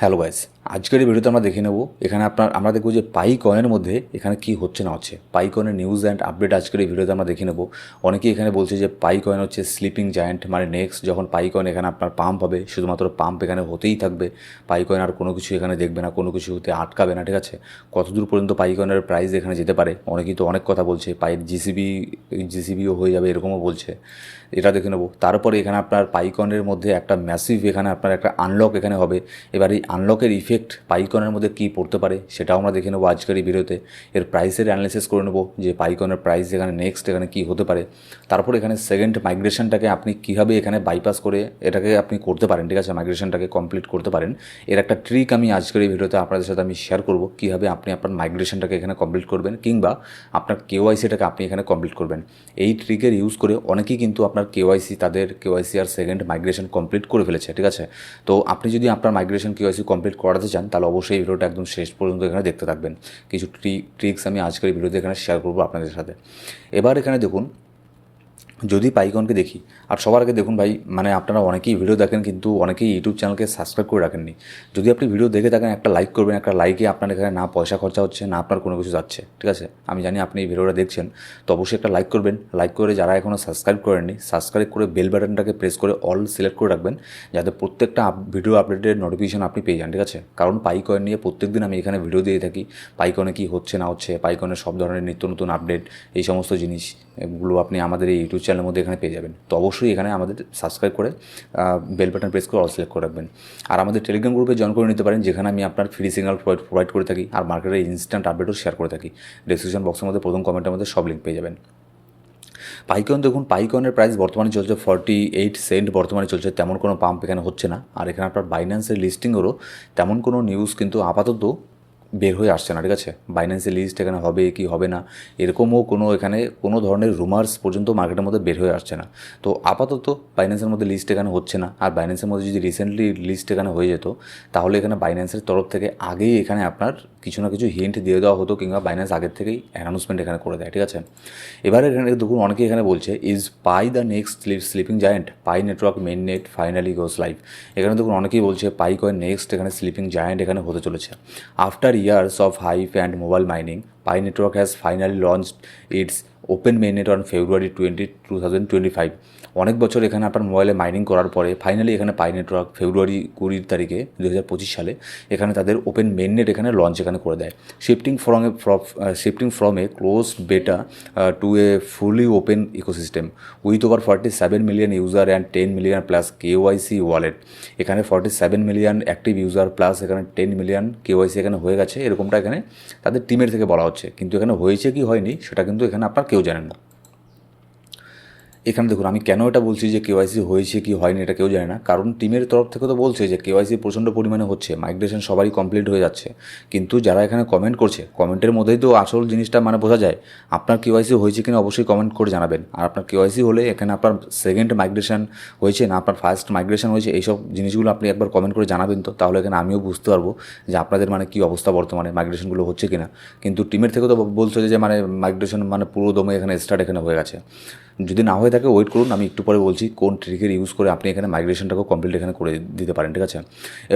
Hello guys আজকের এই ভিডিওতে আমরা দেখে নেব এখানে আপনার, আমরা দেখব যে পাই কয়েনের মধ্যে এখানে কি হচ্ছে না হচ্ছে। পাই কয়েনের নিউজ অ্যান্ড আপডেট আজকের এই ভিডিওতে আমরা দেখে নেব। অনেকেই এখানে বলছে যে পাই কয়েন হচ্ছে স্লিপিং জায়ান্ট মানে নেক্সট যখন পাই কয়েন এখানে আপনার পাম্প হবে, শুধুমাত্র পাম্প এখানে হতেই থাকবে। পাই কয়েন আর কোনো কিছু এখানে দেখবে না, কোনো কিছু হতে আটকাবে না, ঠিক আছে? কতদূর পর্যন্ত পাই কয়েনের প্রাইস এখানে যেতে পারে? অনেকেই তো অনেক কথা বলছে পাইয়ের জিসিবি জিসিবিও হয়ে যাবে এরকমও বলছে। এটা দেখে নেব। তারপরে এখানে আপনার পাইকনের মধ্যে একটা ম্যাসিভ এখানে আপনার একটা আনলক এখানে হবে। এবার এই আনলকের ইফেক্ট পাইকনের মধ্যে কী পড়তে পারে, সেটাও আমরা দেখে নেব আজকের এই ভিডিওতে। এর প্রাইসের অ্যানালিসিস করে নেব, যে পাইকনের প্রাইস এখানে নেক্সট এখানে কী হতে পারে। তারপর এখানে সেকেন্ড মাইগ্রেশনটাকে আপনি কীভাবে এখানে বাইপাস করে এটাকে আপনি করতে পারেন, ঠিক আছে? মাইগ্রেশনটাকে কমপ্লিট করতে পারেন। এর একটা ট্রিক আমি আজকের এই ভিডিওতে আপনাদের সাথে আমি শেয়ার করব, কীভাবে আপনি আপনার মাইগ্রেশনটাকে এখানে কমপ্লিট করবেন, কিংবা আপনার কেওয়াইসিটাকে আপনি এখানে কমপ্লিট করবেন। এই ট্রিকের ইউজ করে অনেকেই কিন্তু আপনার কেওয়াইসি তাদের কেওয়াইসি আর সেকেন্ড মাইগ্রেশন কমপ্লিট করে ফেলেছে, ঠিক আছে? তো আপনি যদি আপনার মাইগ্রেশন কেওয়াইসি কমপ্লিট করাতে চান, তাহলে অবশ্যই ভিডিওটা একদম শেষ পর্যন্ত এখানে দেখতে থাকবেন। কিছু ট্রিক্স আমি আজকের ভিডিওতে এখানে শেয়ার করব আপনাদের সাথে। এবার এখানে দেখুন যদি পাইকনকে দেখি, আর সবার আগে দেখুন ভাই মানে আপনারা অনেকেই ভিডিও দেখেন, কিন্তু অনেকেই ইউটিউব চ্যানেলকে সাবস্ক্রাইব করে রাখেননি। যদি আপনি ভিডিও দেখে থাকেন, একটা লাইক করবেন, একটা লাইকে আপনার এখানে না পয়সা খরচা হচ্ছে, না আপনার কোনো কিছু যাচ্ছে, ঠিক আছে? আমি জানি আপনি এই ভিডিওটা দেখছেন, তো অবশ্যই একটা লাইক করবেন। লাইক করে যারা এখনও সাবস্ক্রাইব করেননি সাবস্ক্রাইব করে বেল বাটনটাকে প্রেস করে অল সিলেক্ট করে রাখবেন, যাতে প্রত্যেকটা ভিডিও আপডেটের নোটিফিকেশন আপনি পেয়ে যান, ঠিক আছে? কারণ পাইকয়েন নিয়ে প্রত্যেক দিন আমি এখানে ভিডিও দিয়ে থাকি, পাইকনে কী হচ্ছে, না হচ্ছে, পাইকনের সব ধরনের নিত্য নতুন আপডেট এই সমস্ত জিনিস এগুলো আপনি আমাদের এই ইউটিউব চ্যানেলের মধ্যে এখানে পেয়ে যাবেন। তো অবশ্যই এখানে আমাদের সাবস্ক্রাইব করে বেল বাটন প্রেস করে অল সিলেক্ট করে রাখবেন। আর আমাদের টেলিগ্রাম গ্রুপে জয়েন করে নিতে পারেন, যেখানে আমি আপনার ফ্রি সিগনাল প্রোভাইড করে থাকি আর মার্কেটের ইনস্ট্যান্ট আপডেটও শেয়ার করে থাকি। ডিসক্রিপশন বক্সের মধ্যে প্রথম কমেন্টের মধ্যে সব লিঙ্ক পেয়ে যাবেন। পাইকন দেখুন পাইকনের প্রাইস বর্তমানে চলছে ফর্টি এইট সেন্ট বর্তমানে চলছে তেমন কোনো পাম্প এখানে হচ্ছে না। আর এখানে আপনার বাইন্যান্সের লিস্টিংয়েরও তেমন কোনো নিউজ কিন্তু আপাতত বের হয়ে আসছে না, ঠিক আছে? বাইন্যান্সের লিস্ট এখানে হবে কি হবে না, এরকমও কোনো এখানে কোনো ধরনের রুমার্স পর্যন্ত মার্কেটের মধ্যে বের হয়ে আসছে না। তো আপাতত বাইন্যান্সের মধ্যে লিস্ট এখানে হচ্ছে না, আর বাইন্যান্সের মধ্যে যদি রিসেন্টলি লিস্ট এখানে হয়ে যেত, তাহলে এখানে বাইন্যান্সের তরফ থেকে আগেই এখানে আপনার কিছু না কিছু হিন্ট দিয়ে দেওয়া হতো, কিংবা বাইন্যান্স আগের থেকেই অ্যানাউন্সমেন্ট এখানে করে দেয়, ঠিক আছে? এবারে এখানে দেখুন অনেকে এখানে বলছে is Pi the next sleeping giant Pi network mainnet finally goes live এখানে দেখুন, অনেকেই বলছে পাই কয়েন নেক্সট এখানে স্লিপিং জায়েন্ট এখানে হতে চলেছে। After years of hype and mobile mining Pi network has finally launched its open mainnet on February twenty two thousand twenty five অনেক বছর এখানে আপনার মোবাইলে মাইনিং করার পরে ফাইনালি এখানে পাই নেটওয়ার্ক ফেব্রুয়ারি কুড়ির তারিখে দু হাজার পঁচিশ সালে, এখানে তাদের ওপেন মেননেট এখানে লঞ্চ এখানে করে দেয়। Shifting from a shifting from a close beta to a fully open ecosystem with over forty seven million user and ten million plus KYC wallet এখানে forty seven million active user plus এখানে ten million KYC এখানে হয়ে গেছে। এরকমটা এখানে তাদের টিমের থেকে বলা হচ্ছে। কিন্তু এখানে হয়েছে কি হয়নি সেটা কিন্তু এখানে আপনার কেউ জানেন না। এখানে দেখুন, আমি কেন এটা বলছি যে কেওয়াইসি হয়েছে কি হয়নি এটা কেউ জানে না। কারণ টিমের তরফ থেকে তো বলছে যে কেওয়াইসি প্রচণ্ড পরিমাণে হচ্ছে মাইগ্রেশন সবারই কমপ্লিট হয়ে যাচ্ছে। কিন্তু যারা এখানে কমেন্ট করছে কমেন্টের মধ্যেই তো আসল জিনিসটা মানে বোঝা যায়, আপনার কেওয়াইসি হয়েছে কিনা অবশ্যই কমেন্ট করে জানাবেন। আর আপনার কেওয়াইসি হলে এখানে আপনার সেকেন্ড মাইগ্রেশন হয়েছে না, আপনার ফার্স্ট মাইগ্রেশন হয়েছে, এইসব জিনিসগুলো আপনি একবার কমেন্ট করে জানাবেন তো, তাহলে এখানে আমিও বুঝতে পারব যে আপনাদের মানে কী অবস্থা বর্তমানে মাইগ্রেশনগুলো হচ্ছে কিনা। কিন্তু টিমের থেকে তো বলছে যে মানে মাইগ্রেশন মানে পুরো দমে এখানে স্টার্ট এখানে হয়ে গেছে। যদি না হয়ে থাকে ওয়েট করুন, আমি একটু পরে বলছি কোন ট্রিকের ইউজ করে আপনি এখানে মাইগ্রেশনটাকে কমপ্লিট এখানে করে দিতে পারেন, ঠিক আছে?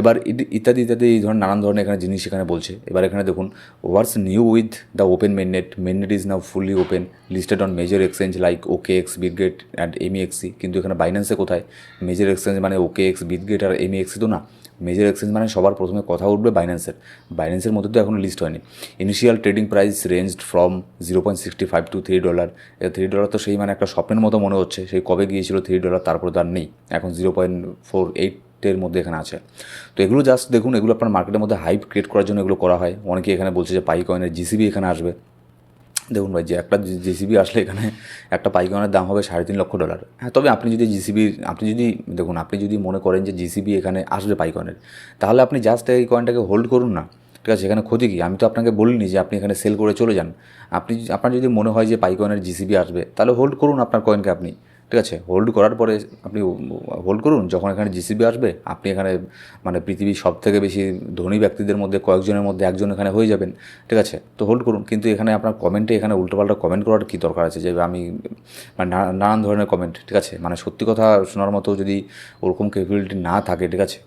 এবার ইত্যাদি ইত্যাদি, এই ধরনের নানান ধরনের এখানে জিনিস এখানে বলছে। এবার এখানে দেখুন what's new with the open mainnet mainnet is now fully open listed on major exchange like OKX Bitget and MEXC কিন্তু এখানে বাইন্যান্সে কোথায়? মেজর এক্সচেঞ্জ মানে ওকে এক্স বিটগেট আর এমইএক্সি তো না। মেজর এক্সচেঞ্জ মানে সবার প্রথমে কথা উঠবে বাইন্যান্সের বাইন্যান্সের মধ্যে তো এখনও লিস্ট হয়নি। Initial trading price ranged from zero point sixty five to three dollar three dollar তো সেই মানে একটা স্বপ্নের মতো মনে হচ্ছে। সেই কবে গিয়েছিল থ্রি ডলার তারপরে তো আর নেই। এখন জিরো পয়েন্ট ফোর এইট এর মধ্যে এখানে আছে। তো এগুলো জাস্ট দেখুন, এগুলো আপনার মার্কেটের মধ্যে হাইপ ক্রিয়েট করার জন্য এগুলো করা হয়। অনেকে এখানে বলছে যে পাই কয়েনের জিসিবি এখানে আসবে। দেখুন ভাই, যে একটা জিসিবি আসলে এখানে একটা পাইকানের দাম হবে সাড়ে তিন লক্ষ ডলার হ্যাঁ তবে আপনি যদি জিসিবি, আপনি যদি, দেখুন, আপনি যদি মনে করেন যে জিসিবি এখানে আসবে পাইকনের তাহলে আপনি জাস্ট এই কয়েনটাকে হোল্ড করুন না। ঠিক আছে এখানে ক্ষতি কী? আমি তো আপনাকে বলিনি যে আপনি এখানে সেল করে চলে যান। আপনি আপনার যদি মনে হয় যে পাইকনের জিসিবি আসবে, তাহলে হোল্ড করুন আপনার কয়েনকে আপনি। ঠিক আছে হোল্ড করার পরে আপনি হোল্ড করুন, যখন এখানে জিসিবি আসবে, আপনি এখানে মানে পৃথিবীর সব থেকে বেশি ধনী ব্যক্তিদের মধ্যে কয়েকজনের মধ্যে একজন এখানে হয়ে যাবেন, ঠিক আছে? তো হোল্ড করুন, কিন্তু এখানে আপনার কমেন্টে এখানে উল্টোপাল্টা কমেন্ট করার কী দরকার আছে? যে আমি মানে নানান ধরনের কমেন্ট ঠিক আছে? মানে সত্যি কথা শোনার মতো যদি ওরকম ক্যাপাবিলিটি না থাকে, ঠিক আছে?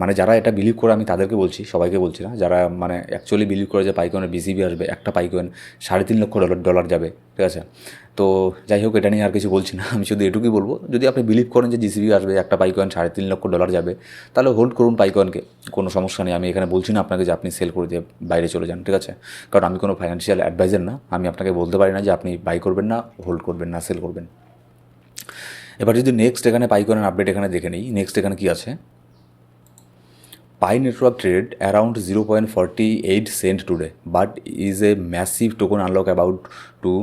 মানে যারা এটা বিলিভ করে, আমি তাদেরকে বলছি, সবাইকে বলছি না। যারা মানে অ্যাকচুয়ালি বিলিভ করে যে পাইকনের বিসিবি আসবে, একটা পাইকন সাড়ে তিন লক্ষ ডলার ডলার যাবে, ঠিক আছে? তো যাই হোক, এটা নিয়ে আর কিছু বলছি না। আমি শুধু এটুকুই বলব, যদি আপনি বিলিভ করেন যে জিসিবি আসবে, একটা পাইকয়েন সাড়ে তিন লক্ষ ডলার যাবে, তাহলে হোল্ড করুন পাইকয়েনকে, কোনো সমস্যা নেই। আমি এখানে বলছি না আপনাকে যে আপনি সেল করে দিয়ে বাইরে চলে যান, ঠিক আছে? কারণ আমি কোনো ফাইন্যান্সিয়াল অ্যাডভাইজার না, আমি আপনাকে বলতে পারি না যে আপনি বাই করবেন না হোল্ড করবেন না সেল করবেন। এবার যদি নেক্সট এখানে পাইকনের আপডেট এখানে দেখে নিই নেক্সট এখানে কী আছে? Pi network trade around zero point forty eight cent today but is a massive token unlock about to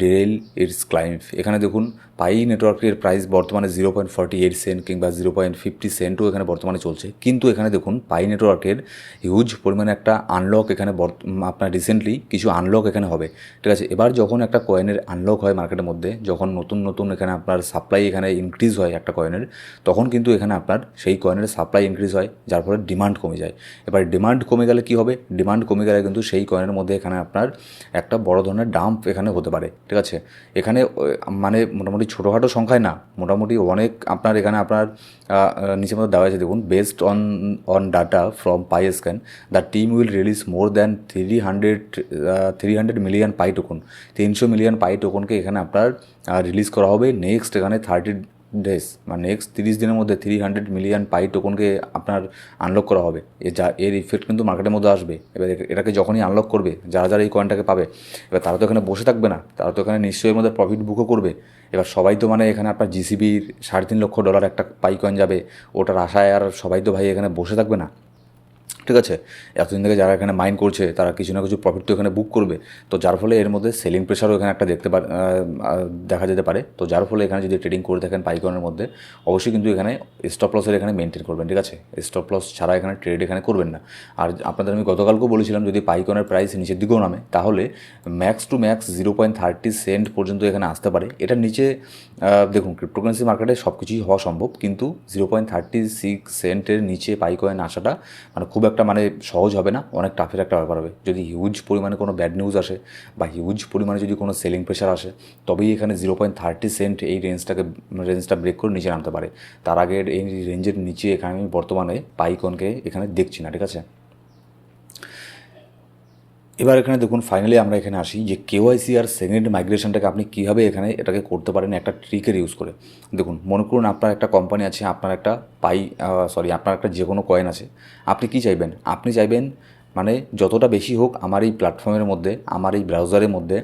derail its climb এখানে দেখুন, পাই নেটওয়ার্কের প্রাইস বর্তমানে zero point forty eight cent কিংবা জিরো পয়েন্ট ফিফটি সেন্টও এখানে বর্তমানে চলছে। কিন্তু এখানে দেখুন, পাই নেটওয়ার্কের হিউজ পরিমাণে একটা আনলক এখানে আপনার রিসেন্টলি কিছু আনলক এখানে হবে। ঠিক আছে, এবার যখন একটা কয়েনের আনলক হয় মার্কেটের মধ্যে, যখন নতুন নতুন এখানে আপনার সাপ্লাই এখানে ইনক্রিজ হয় একটা কয়েনের তখন কিন্তু এখানে আপনার সেই কয়েনের সাপ্লাই ইনক্রিজ হয়, যার ফলে ডিমান্ড কমে যায়। এবার ডিমান্ড কমে গেলে কি হবে? ডিমান্ড কমে গেলে কিন্তু সেই কয়েনের মধ্যে এখানে আপনার একটা বড় ধরনের ডাম্প এখানে হতে পারে, ঠিক আছে? এখানে মানে মোটামুটি ছোটোখাটো সংখ্যায় না, মোটামুটি অনেক আপনার এখানে আপনার নিচের মধ্যে দেওয়া আছে দেখুন based on on data from pi scan the team will release more than three hundred three hundred million pi token তিনশো মিলিয়ন পাই টোকনকে এখানে আপনার রিলিজ করা হবে। নেক্সট এখানে থার্টি ডেজ মানে নেক্সট তিরিশ দিনের মধ্যে থ্রি হান্ড্রেড মিলিয়ন পাই টোকনকে আপনার আনলক করা হবে। এ যা, এর ইফেক্ট কিন্তু মার্কেটের মধ্যে আসবে। এবার এটাকে যখনই আনলক করবে, যারা যারা এই কয়েনটাকে পাবে, এবার তারা তো এখানে বসে থাকবে না। তারা তো এখানে নিশ্চয়ই মধ্যে প্রফিট বুকও করবে। এবার সবাই তো মানে এখানে আপনার জিসিবির সাড়ে তিন লক্ষ ডলার একটা পাই কয়েন যাবে। ওটার আশায় আর সবাই তো ভাই এখানে বসে থাকবে না। ঠিক আছে এতদিন থেকে যারা এখানে মাইন্ড করছে তারা কিছু না কিছু প্রফিট তো এখানে বুক করবে। তো যার ফলে এর মধ্যে সেলিং প্রেশারও এখানে একটা দেখতে আহ, দেখা যেতে পারে। তো যার ফলে এখানে যদি ট্রেডিং করে থাকেন পাইকনের মধ্যে অবশ্যই কিন্তু এখানে স্টপ লসের এখানে মেনটেন করবেন ঠিক আছে? স্টপ লস ছাড়া এখানে ট্রেড এখানে করবেন না। আর আপনাদের আমি গতকালকেও বলেছিলাম যদি পাইকনের প্রাইস নিচের দিকেও নামে তাহলে max to max zero point thirty cent পর্যন্ত এখানে আসতে পারে। এটার নিচে দেখুন ক্রিপ্টোকারেন্সি মার্কেটে সব কিছুই হওয়া সম্ভব কিন্তু জিরো পয়েন্ট থার্টি সিক্স সেন্টের নিচে পাইকয়েন আসাটা মানে খুব একটা মানে সহজ হবে না, অনেক টাফের একটা ব্যাপার হবে। যদি হিউজ পরিমাণে কোনো ব্যাড নিউজ আসে বা হিউজ পরিমাণে যদি কোনো সেলিং প্রেশার আসে, তবেই এখানে জিরো পয়েন্ট থার্টি সেন্ট এই রেঞ্জটাকে রেঞ্জটা ব্রেক করে নিচে নামতে পারে। তার আগে এই রেঞ্জের নিচে এখানে আমি বর্তমানে পাইকনকে এখানে দেখছি না, ঠিক আছে? এবার এখানে দেখুন ফাইনালি আমরা এখানে আসি যে কেওয়াইসি আর সেকেন্ড মাইগ্রেশনটাকে আপনি কীভাবে এখানে এটাকে করতে পারেন একটা ট্রিকের ইউজ করে। দেখুন, মনে করুন আপনার একটা কোম্পানি আছে, আপনার একটা পাই সরি আপনার একটা যে কোনো কয়েন আছে। আপনি কি চাইবেন? আপনি চাইবেন মানে যতটা বেশি হোক আমার এই প্ল্যাটফর্মের মধ্যে, আমার এই ব্রাউজারের মধ্যে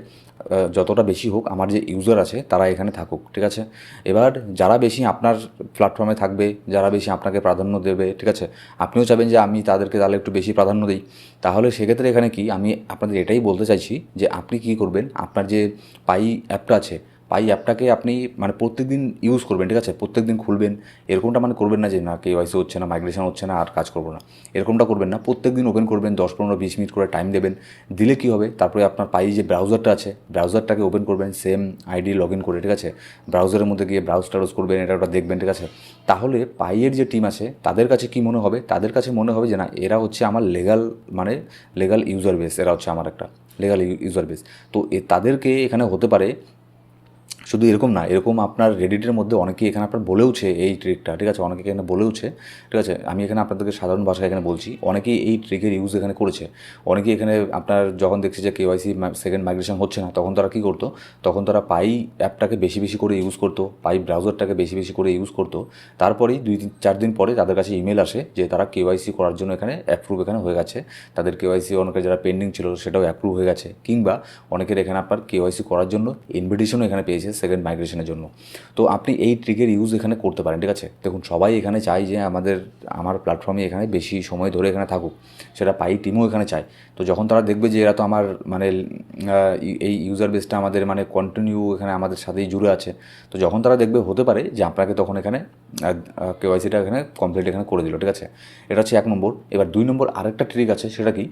যতটা বেশি হোক আমার যে ইউজার আছে তারা এখানে থাকুক, ঠিক আছে? এবার যারা বেশি আপনার প্ল্যাটফর্মে থাকবে, যারা বেশি আপনাকে প্রাধান্য দেবে, ঠিক আছে? আপনিও চাবেন যে আমি তাদেরকে তাহলে একটু বেশি প্রাধান্য দিই। তাহলে সেক্ষেত্রে এখানে কি আমি আপনাদের এটাই বলতে চাইছি যে আপনি কি করবেন, আপনার যে পাই অ্যাপটা আছে পাই অ্যাপটাকে আপনি মানে প্রত্যেকদিন ইউজ করবেন, ঠিক আছে? প্রত্যেক দিন খুলবেন, এরকমটা মানে করবেন না যে না কে ওয়াইসি হচ্ছে না মাইগ্রেশন হচ্ছে না, আর কাজ করব না। এরকমটা করবেন না প্রত্যেক দিন ওপেন করবেন, দশ, পনেরো, বিশ মিনিট করে টাইম দেবেন। দিলে কী হবে? তারপরে আপনার পাই যে ব্রাউজারটা আছে ব্রাউজারটাকে ওপেন করবেন সেম আইডি লগ ইন করে, ঠিক আছে? ব্রাউজারের মধ্যে গিয়ে ব্রাউজ টাউজ করবেন, এটা ওটা দেখবেন, ঠিক আছে? তাহলে পাইয়ের যে টিম আছে, তাদের কাছে কি মনে হবে? তাদের কাছে মনে হবে যে না, এরা হচ্ছে আমার লেগাল মানে লেগাল ইউজার বেস এরা হচ্ছে আমার একটা লেগাল ইউজার বেস তো এ তাদেরকে এখানে হতে পারে শুধু এরকম না, এরকম আপনার রেডিটের মধ্যে অনেকেই এখানে আপনার বলেওছে এই ট্রিকটা ঠিক আছে? অনেকে এখানে বলেওছে, ঠিক আছে? আমি এখানে আপনাদেরকে সাধারণ ভাষায় এখানে বলছি, অনেকেই এই ট্রিকের ইউজ এখানে করেছে। অনেকেই এখানে আপনার যখন দেখছে যে কেওয়াইসি সেকেন্ড মাইগ্রেশন হচ্ছে না, তখন তারা কী করতো? তখন তারা পাই অ্যাপটাকে বেশি বেশি করে ইউজ করতো, পাই ব্রাউজারটাকে বেশি বেশি করে ইউজ করতো। তারপরেই দুই তিন, চার দিন পরে তাদের কাছে ইমেল আসে যে তারা কেওয়াইসি করার জন্য এখানে অ্যাপ্রুভ এখানে হয়ে গেছে। তাদের কেওয়াইসি অনেকের যারা পেন্ডিং ছিল সেটাও অ্যাপ্রুভ হয়ে গেছে। কিংবা অনেকের এখানে আপনার কেওয়াইসি করার জন্য ইনভিটেশনও এখানে পেয়েছে। সেকেন্ড মাইগ্রেশনের জন্য। তো আপনি এই ট্রিকের ইউজ এখানে করতে পারেন, ঠিক আছে? দেখুন, সবাই এখানে চায় যে আমাদের, আমার প্ল্যাটফর্মে এখানে বেশি সময় ধরে এখানে থাকুক। সেটা পাই টিমও এখানে চায়। তো যখন তারা দেখবে যে এরা তো আমার মানে এই ইউজার বেসটা আমাদের মানে কন্টিনিউ এখানে আমাদের সাথেই জুড়ে আছে। তো যখন তারা দেখবে, হতে পারে যে আপনাকে তখন এখানে কেওয়াইসিটা এখানে কমপ্লিট এখানে করে দিল, ঠিক আছে? এটা হচ্ছে এক নম্বর। এবার দুই নম্বর আরেকটা ট্রিক আছে, সেটা কি?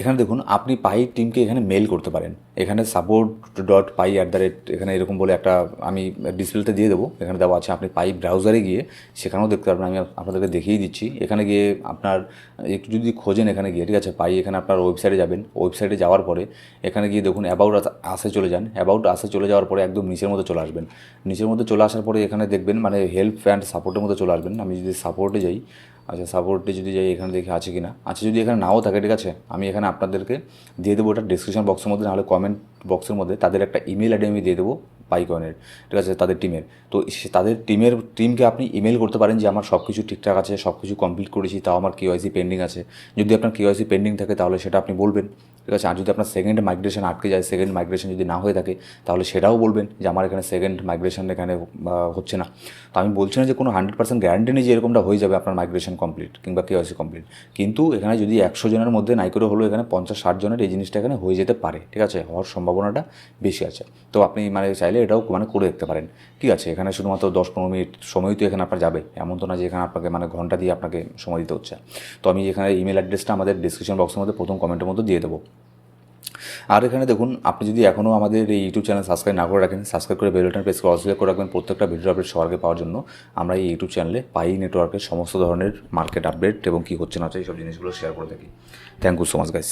এখানে দেখুন, আপনি পাই টিমকে এখানে মেল করতে পারেন। এখানে support dot Pi at the rate এখানে এরকম বলে একটা আমি ডিসপ্লেতে দিয়ে দেবো। এখানে দেওয়া আছে, আপনি পাই ব্রাউজারে গিয়ে সেখানেও দেখতে পারবেন। আমি আপনাদেরকে দেখিয়ে দিচ্ছি। এখানে গিয়ে আপনার, একটু যদি খোঁজেন এখানে গিয়ে, ঠিক আছে? পাই এখানে আপনার ওয়েবসাইটে যাবেন। ওয়েবসাইটে যাওয়ার পরে এখানে গিয়ে দেখুন অ্যাবাউট আসে চলে যান। অ্যাবাউট আসে চলে যাওয়ার পরে একদম নিচের মধ্যে চলে আসবেন। নিচের মধ্যে চলে আসার পরে এখানে দেখবেন মানে হেল্প অ্যান্ড সাপোর্টের মধ্যে চলে আসবেন। আমি যদি সাপোর্টে যাই আচ্ছা সাপোর্টে যদি যাই এখানে দেখি আছে কি না আচ্ছা যদি এখানে নাও থাকে, ঠিক আছে? আমি এখানে আপনাদেরকে দিয়ে দেবো, ওটা ডিসক্রিপশন বক্সের মধ্যে, নাহলে কমেন্ট বক্সের মধ্যে তাদের একটা ইমেল আইডি আমি দিয়ে দেবো পাইকনের ঠিক আছে? তাদের টিমের তো তাদের টিমের টিমকে আপনি ইমেল করতে পারেন যে, আমার সব কিছু ঠিকঠাক আছে সব কিছু কমপ্লিট করেছি, তাও আমার কেওয়াইসি পেন্ডিং আছে। যদি আপনার কেওয়াইসি পেন্ডিং থাকে, তাহলে সেটা আপনি বলবেন। ঠিক আছে? আর যদি আপনার সেকেন্ড মাইগ্রেশন আটকে যায় সেকেন্ড মাইগ্রেশন যদি না হয়ে থাকে, তাহলে সেটাও বলবেন যে আমার এখানে সেকেন্ড মাইগ্রেশন এখানে হচ্ছে না। তো আমি বলছি না যে কোনো হান্ড্রেড পার্সেন্ট গ্যারান্টি নেই যে এরকমটা হয়ে যাবে আপনার মাইগ্রেশন কমপ্লিট কিংবা কেওয়াইসি কমপ্লিট কিন্তু এখানে যদি একশো জনের মধ্যে নাই করে হলেও এখানে পঞ্চাশ, ষাট জনের এই জিনিসটা এখানে হয়ে যেতে পারে, ঠিক আছে? হওয়ার সম্ভাবনাটা বেশি আছে। তো আপনি মানে চাইলে এটাও মানে করে দেখতে পারেন। ঠিক আছে? এখানে শুধুমাত্র দশ, পনেরো মিনিট সময় তো এখানে আপনার যাবে। এমন তো না যে এখানে আপনাকে মানে ঘণ্টা দিয়ে আপনাকে সময় দিতে হচ্ছে। তো আমি এখানে ইমেল অ্যাড্রেসটা আমাদের ডিসক্রিপশন বক্সের মধ্যে প্রথম কমেন্টের মধ্যে দিয়ে দেবো। আর এখানে দেখুন, আপনি যদি এখনও আমাদের এই ইউটিউব চ্যানেল সাবস্ক্রাইব না করে রাখেন সাবস্ক্রাইব করে বেল বাটন প্রেস করে অসুবিধা করে রাখবেন প্রত্যেকটা ভিডিও আপডেট সবার পাওয়ার জন্য। আমরা এই ইউটিউব চ্যানেলে পাই নেটওয়ার্কের সমস্ত ধরনের মার্কেট আপডেট এবং কী হচ্ছে না হচ্ছে এইসব জিনিসগুলো শেয়ার করে থাকি। Thank you so much guys